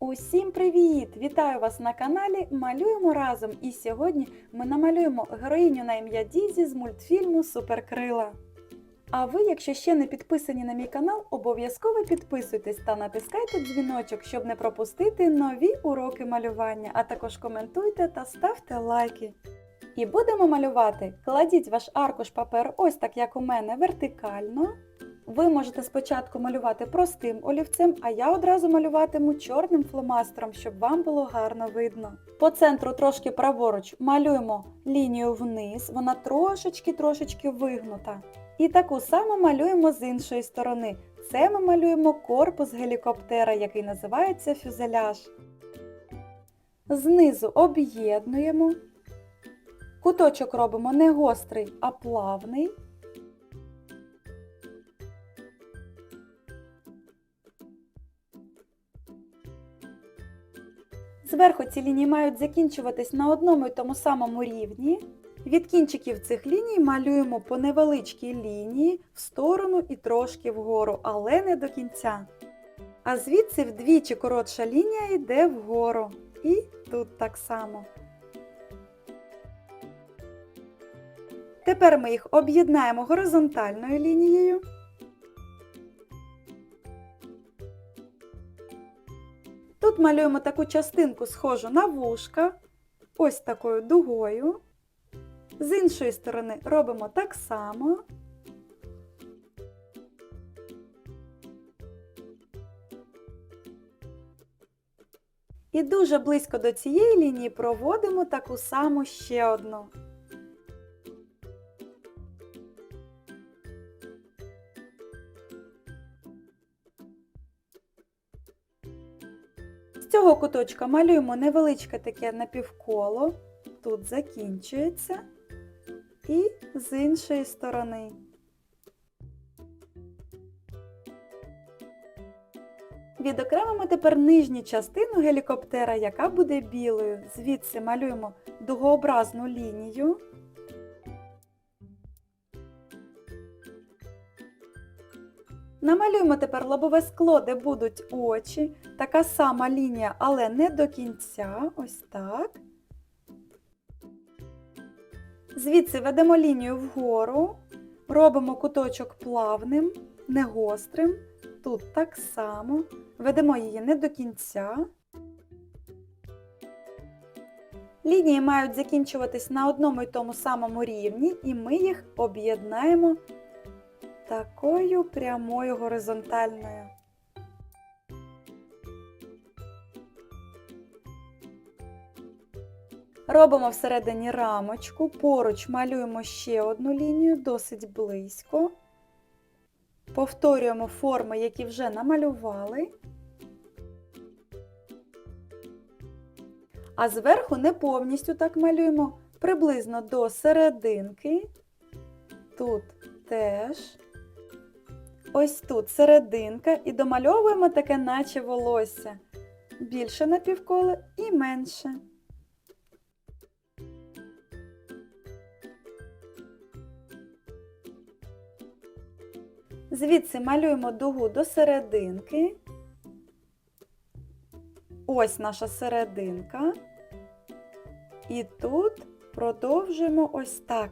Усім привіт! Вітаю вас на каналі Малюємо разом. І сьогодні ми намалюємо героїню на ім'я Дізі з мультфільму Суперкрила. А ви, якщо ще не підписані на мій канал, обов'язково підписуйтесь та натискайте дзвіночок, щоб не пропустити нові уроки малювання, а також коментуйте та ставте лайки. І будемо малювати. Кладіть ваш аркуш паперу ось так, як у мене, вертикально. Ви можете спочатку малювати простим олівцем, а я одразу малюватиму чорним фломастером, щоб вам було гарно видно. По центру трошки праворуч малюємо лінію вниз, вона трошечки-трошечки вигнута. І таку саму малюємо з іншої сторони. Це ми малюємо корпус гелікоптера, який називається фюзеляж. Знизу об'єднуємо. Куточок робимо не гострий, а плавний. Зверху ці лінії мають закінчуватись на одному й тому самому рівні. Від кінчиків цих ліній малюємо по невеличкій лінії в сторону і трошки вгору, але не до кінця. А звідси вдвічі коротша лінія йде вгору. І тут так само. Тепер ми їх об'єднаємо горизонтальною лінією. Малюємо таку частинку схожу на вушка, ось такою дугою. З іншої сторони робимо так само. І дуже близько до цієї лінії проводимо таку саму ще одну. Цього куточка малюємо невеличке таке напівколо, тут закінчується, і з іншої сторони. Відокремимо тепер нижню частину гелікоптера, яка буде білою. Звідси малюємо дугообразну лінію. Намалюємо тепер лобове скло, де будуть очі. Така сама лінія, але не до кінця. Ось так. Звідси ведемо лінію вгору, робимо куточок плавним, не гострим. Тут так само. Ведемо її не до кінця. Лінії мають закінчуватись на одному й тому самому рівні, і ми їх об'єднаємо такою прямою горизонтальною. Робимо всередині рамочку, поруч малюємо ще одну лінію, досить близько. Повторюємо форми, які вже намалювали. А зверху не повністю так малюємо, приблизно до серединки. Тут теж. Ось тут серединка і домальовуємо таке, наче волосся. Більше напівколо і менше. Звідси малюємо дугу до серединки. Ось наша серединка. І тут продовжуємо ось так.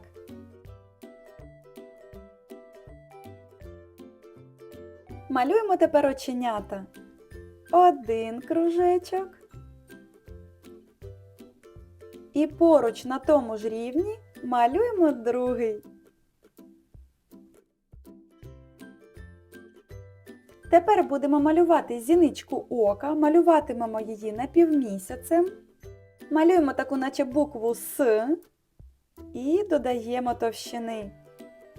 Малюємо тепер оченята. Один кружечок. І поруч на тому ж рівні малюємо другий. Тепер будемо малювати зіничку ока, малюватимемо її напівмісяцем. Малюємо таку наче букву С і додаємо товщини.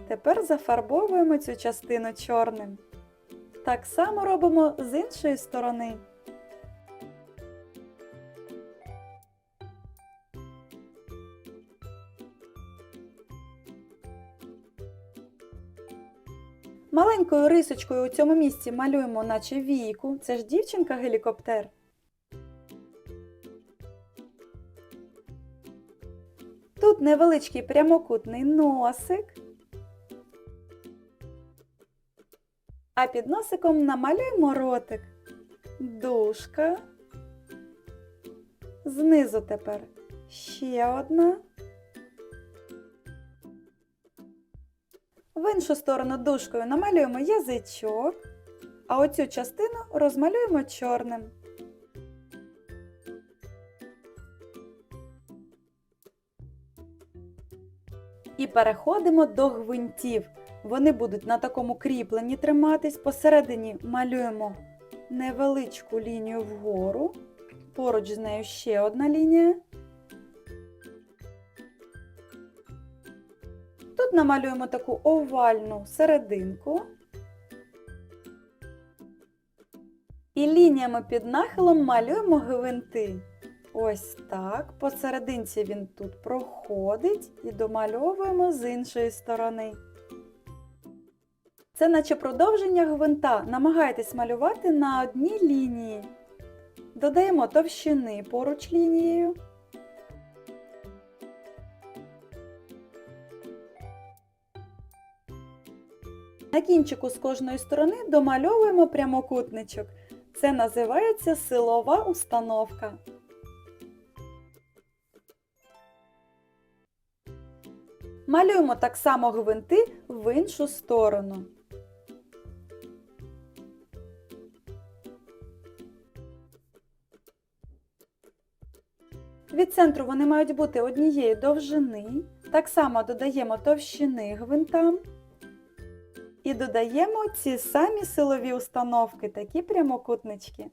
Тепер зафарбовуємо цю частину чорним. Так само робимо з іншої сторони. Маленькою рисочкою у цьому місці малюємо наче війку. Це ж дівчинка-гелікоптер. Тут невеличкий прямокутний носик. А під носиком намалюємо ротик. Дужка. Знизу тепер ще одна. В іншу сторону дужкою намалюємо язичок, а оцю частину розмалюємо чорним. І переходимо до гвинтів. Вони будуть на такому кріпленні триматись. Посередині малюємо невеличку лінію вгору. Поруч з нею ще одна лінія. Тут намалюємо таку овальну серединку. І лініями під нахилом малюємо гвинти. Ось так. Посерединці він тут проходить і домальовуємо з іншої сторони. Це наче продовження гвинта. Намагайтесь малювати на одній лінії. Додаємо товщини поруч лінією. На кінчику з кожної сторони домальовуємо прямокутничок. Це називається силова установка. Малюємо так само гвинти в іншу сторону. Від центру вони мають бути однієї довжини. Так само додаємо товщини гвинтам. І додаємо ці самі силові установки, такі прямокутнички.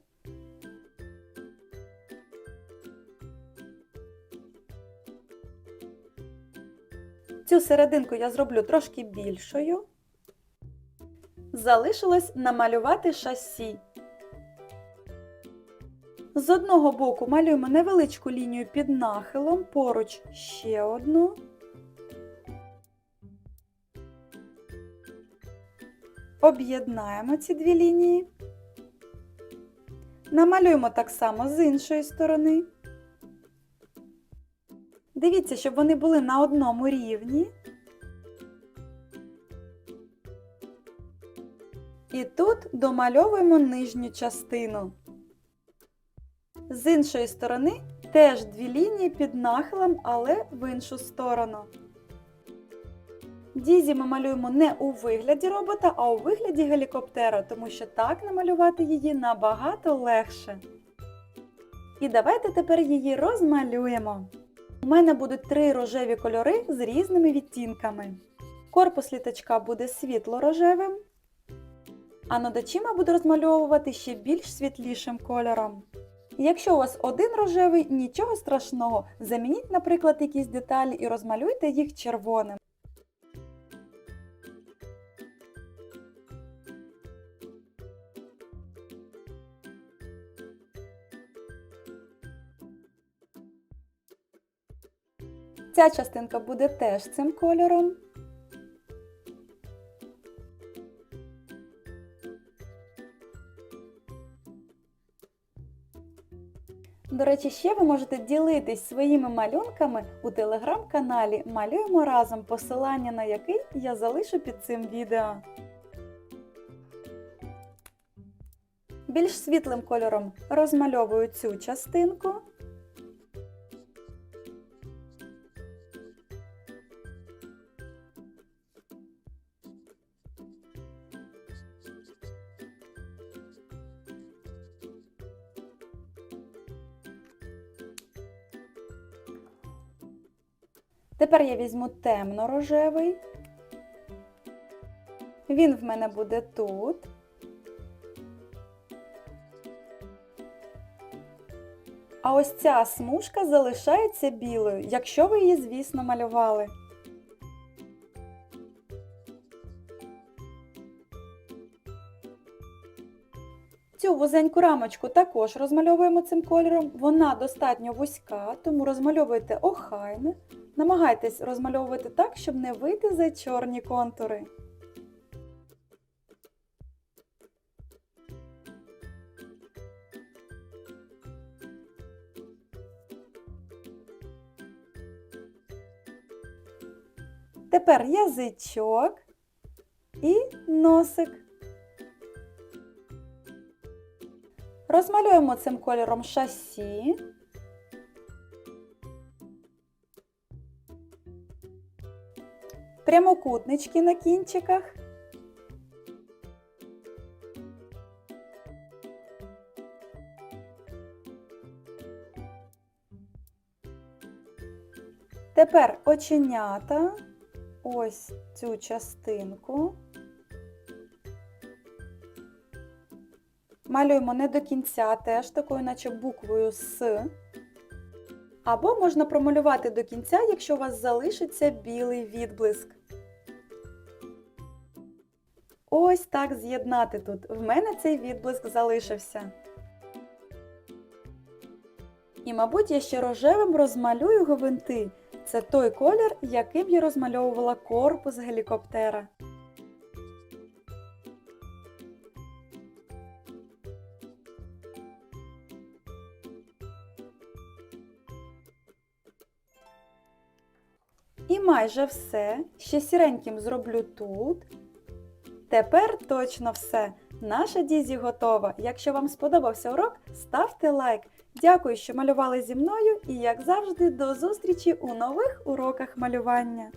Цю серединку я зроблю трошки більшою. Залишилось намалювати шасі. З одного боку малюємо невеличку лінію під нахилом, поруч ще одну. Об'єднаємо ці дві лінії. Намалюємо так само з іншої сторони. Дивіться, щоб вони були на одному рівні. І тут домальовуємо нижню частину. З іншої сторони теж дві лінії під нахилом, але в іншу сторону. Дізі ми малюємо не у вигляді робота, а у вигляді гелікоптера, тому що так намалювати її набагато легше. І давайте тепер її розмалюємо. У мене будуть три рожеві кольори з різними відтінками. Корпус літачка буде світло-рожевим, а над очима буду розмальовувати ще більш світлішим кольором. Якщо у вас один рожевий, нічого страшного, замініть, наприклад, якісь деталі і розмалюйте їх червоним. Ця частинка буде теж цим кольором. До речі, ще ви можете ділитись своїми малюнками у телеграм-каналі Малюємо разом, посилання на який я залишу під цим відео. Більш світлим кольором розмальовую цю частинку. Тепер я візьму темно-рожевий. Він в мене буде тут. А ось ця смужка залишається білою, якщо ви її, звісно, малювали. Цю вузеньку рамочку також розмальовуємо цим кольором. Вона достатньо вузька, тому розмальовуйте охайно. Намагайтесь розмальовувати так, щоб не вийти за чорні контури. Тепер язичок і носик. Розмалюємо цим кольором шасі. Прямокутнички на кінчиках. Тепер оченята, ось цю частинку. Малюємо не до кінця, теж такою, наче буквою С. Або можна промалювати до кінця, якщо у вас залишиться білий відблиск. Ось так з'єднати тут. В мене цей відблиск залишився. І, мабуть, я ще рожевим розмалюю гвинти. Це той колір, яким я розмальовувала корпус гелікоптера. І майже все. Ще сіреньким зроблю тут. Тепер точно все. Наша Дізі готова. Якщо вам сподобався урок, ставте лайк. Дякую, що малювали зі мною і, як завжди, до зустрічі у нових уроках малювання.